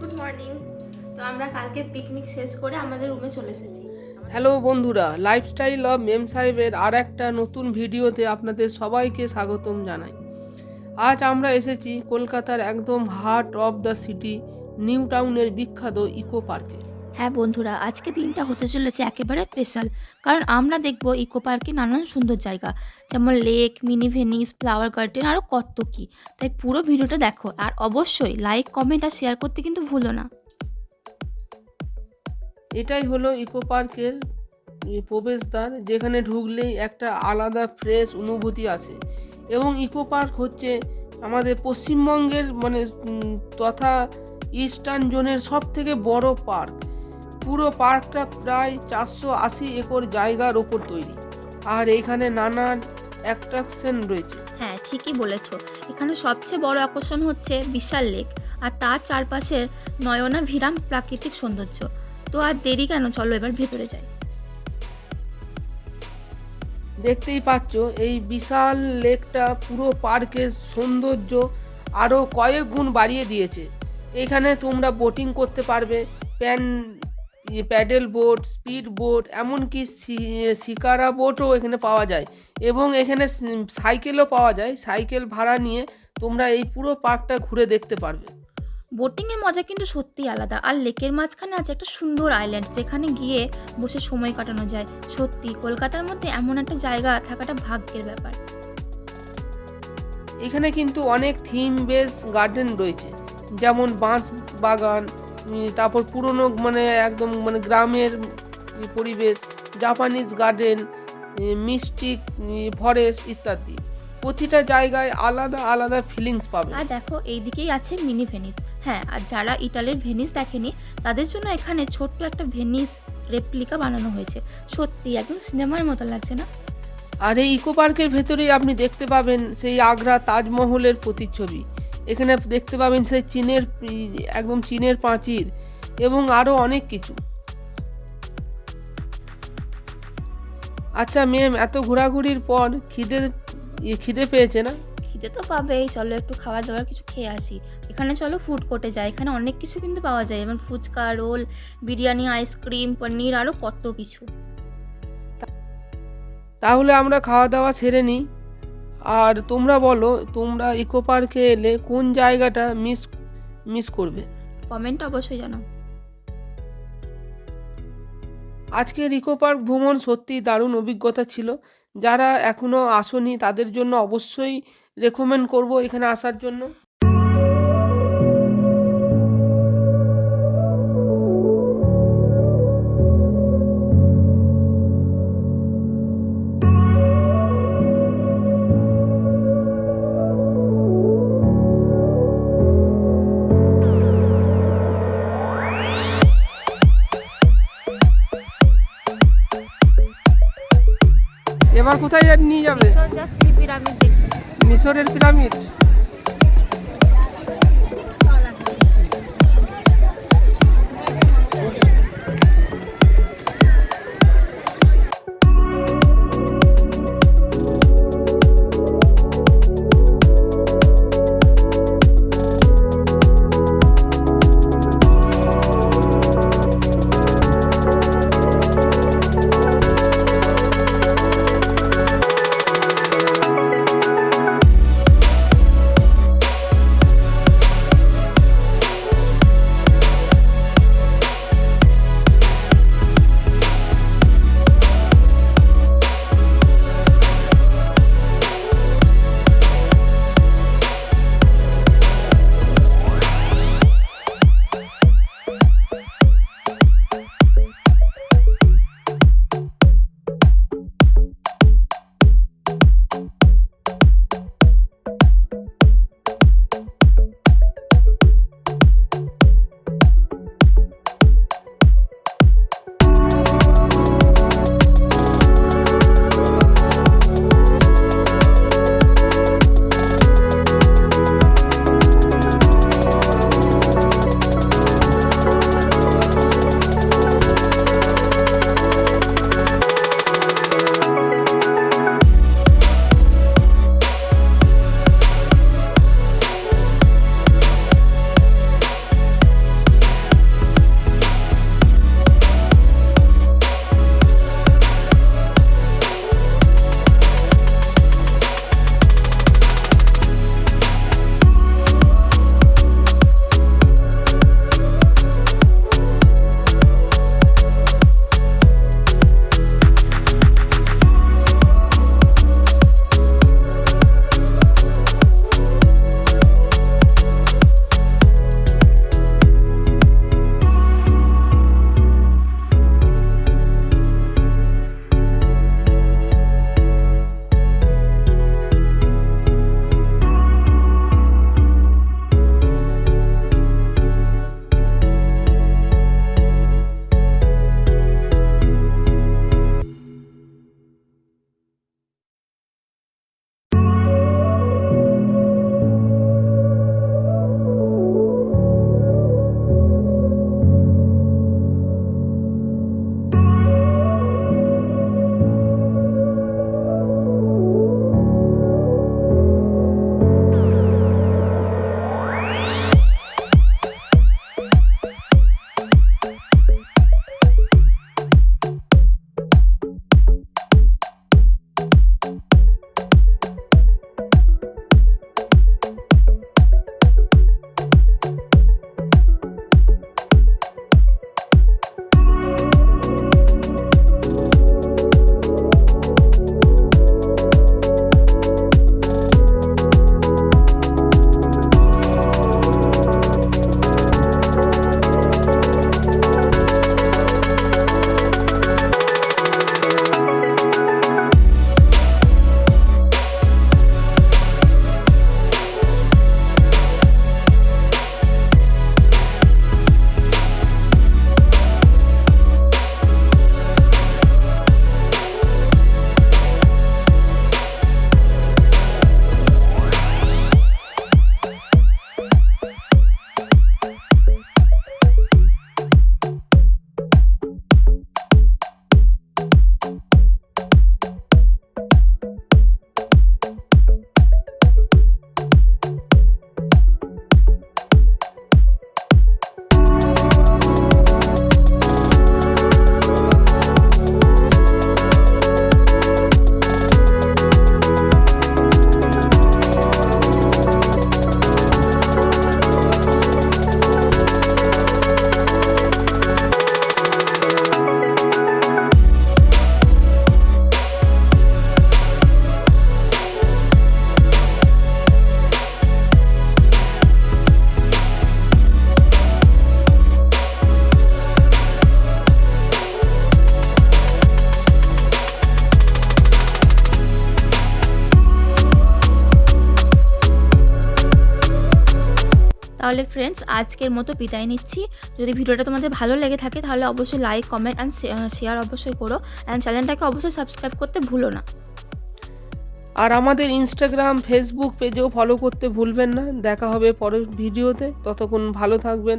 Good morning তো আমরা কালকে পিকনিক শেষ করে আমাদের রুমে চলে এসেছি। হ্যালো বন্ধুরা লাইফস্টাইল অব মেম সাহেবের আর একটা নতুন ভিডিওতে আপনাদের সবাইকে স্বাগতম জানাই। আজ আমরা এসেছি কলকাতার একদম heart of the city new টাউনের বিখ্যাত ইকো পার্কে হ্যাঁ বন্ধুরা, আজকে দিনটা হতে চলেছে একেবারে স্পেশাল কারণ আমরা দেখব ইকো পার্কে নানান সুন্দর জায়গা। যেমন lake mini Venice flower garden আরও কত কী। তাই পুরো ভিডিওটা দেখো আর অবশ্যই লাইক কমেন্ট আর শেয়ার করতে কিন্তু ভুলো না। এটাই হলো ইকো পার্কের প্রবেশদ্বার, যেখানে ঢুকলেই একটা আলাদা ফ্রেশ অনুভূতি আসে। এবং ইকো পার্ক হচ্ছে আমাদের পশ্চিমবঙ্গের মানে তথা ইস্টার্ন জোনের সব থেকে বড় পার্ক পুরো পার্কটা প্রায় চারশো আশি একর জায়গার ওপর তৈরি। আর এখানে নানান অ্যাট্রাকশন রয়েছে। হ্যাঁ ঠিকই বলেছ। এখানে সবচেয়ে বড় আকর্ষণ হচ্ছে বিশাল লেক আর তার চারপাশের নয়না ভিরাম প্রাকৃতিক সৌন্দর্য। তো আর দেরি কেন? চলো এবার ভেতরে যাই। দেখতেই পাচ্ছ এই বিশাল লেকটা পুরো পার্কের সৌন্দর্য আরও কয়েক গুণ বাড়িয়ে দিয়েছে। এখানে তোমরা বোটিং করতে পারবে pan pedal boat speed boat এমনকি শিকারা বোটও এখানে পাওয়া যায়। এবং এখানে সাইকেলও পাওয়া যায়। সাইকেল ভাড়া নিয়ে তোমরা এই পুরো পার্কটা ঘুরে দেখতে পারবে। বোটিংয়ের মজা কিন্তু সত্যিই আলাদা। আর লেকের মাঝখানে আছে একটা সুন্দর আইল্যান্ড যেখানে গিয়ে বসে সময় কাটানো যায়। সত্যি কলকাতার মধ্যে এমন একটা জায়গা থাকাটা ভাগ্যের ব্যাপার। এখানে কিন্তু অনেক থিম বেস গার্ডেন রয়েছে। যেমন বাঁশ বাগান তারপর পুরনো মানে একদম মানে গ্রামের পরিবেশ জাপানিজ গার্ডেন মিস্টিক ফরেস্ট ইত্যাদি। প্রতিটা জায়গায় আলাদা আলাদা ফিলিংস পাবে। আর দেখো এইদিকেই আছে মিনি ভেনিস হ্যাঁ আর যারা ইটালির ভেনিস দেখেনি তাদের জন্য এখানে ছোট্ট একটা ভেনিস রেপ্লিকা বানানো হয়েছে। সত্যি একদম সিনেমার মতো লাগছে না? আর এই ইকো পার্কের ভেতরেই আপনি দেখতে পাবেন সেই আগ্রা তাজমহলের প্রতিচ্ছবি। এখানে দেখতে পাবেন সেই চীনের একদম চীনের প্রাচীর এবং আরও অনেক কিছু। আচ্ছা ম্যাম এত ঘোরাঘুরির পর খিদে খিদে পেয়েছে না? খিদে তো পাবেই চলো একটু খাবার দাবার কিছু খেয়ে আসি। এখানে চলো ফুড কোর্টে যাই এখানে অনেক কিছু কিন্তু পাওয়া যায় যেমন fuchka roll biryani ice cream paneer আরও কত কিছু। তাহলে আমরা খাওয়া দাওয়া সেরে নিই। আর তোমরা বলো তোমরা ইকো পার্কে এলে কোন জায়গাটা মিস মিস করবে? কমেন্ট অবশ্যই জানাও। আজকের ইকো পার্ক ভ্রমণ সত্যি দারুণ অভিজ্ঞতা ছিল। যারা এখনও আসনি তাদের জন্য অবশ্যই রেকমেন্ড করব এখানে আসার জন্য। এবার কোথায় নিয়ে যাবে? যাচ্ছি পিরামিড দেখতে। মিশরের পিরামিড? তাহলে ফ্রেন্ডস আজকের মতো বিদায় নিচ্ছি। যদি ভিডিওটা তোমাদের ভালো লেগে থাকে তাহলে অবশ্যই লাইক কমেন্ট অ্যান্ড শেয়ার অবশ্যই করো। অ্যান্ড চ্যানেলটাকে অবশ্যই সাবস্ক্রাইব করতে ভুলো না। আর আমাদের ইনস্টাগ্রাম ফেসবুক পেজেও ফলো করতে ভুলবেন না। দেখা হবে পরের ভিডিওতে। ততক্ষণ ভালো থাকবেন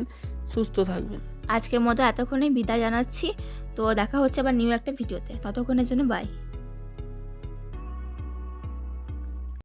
সুস্থ থাকবেন। আজকের মতো এতক্ষণে বিদায় জানাচ্ছি। তো দেখা হচ্ছে আবার নিউ একটা ভিডিওতে। ততক্ষণের জন্য বাই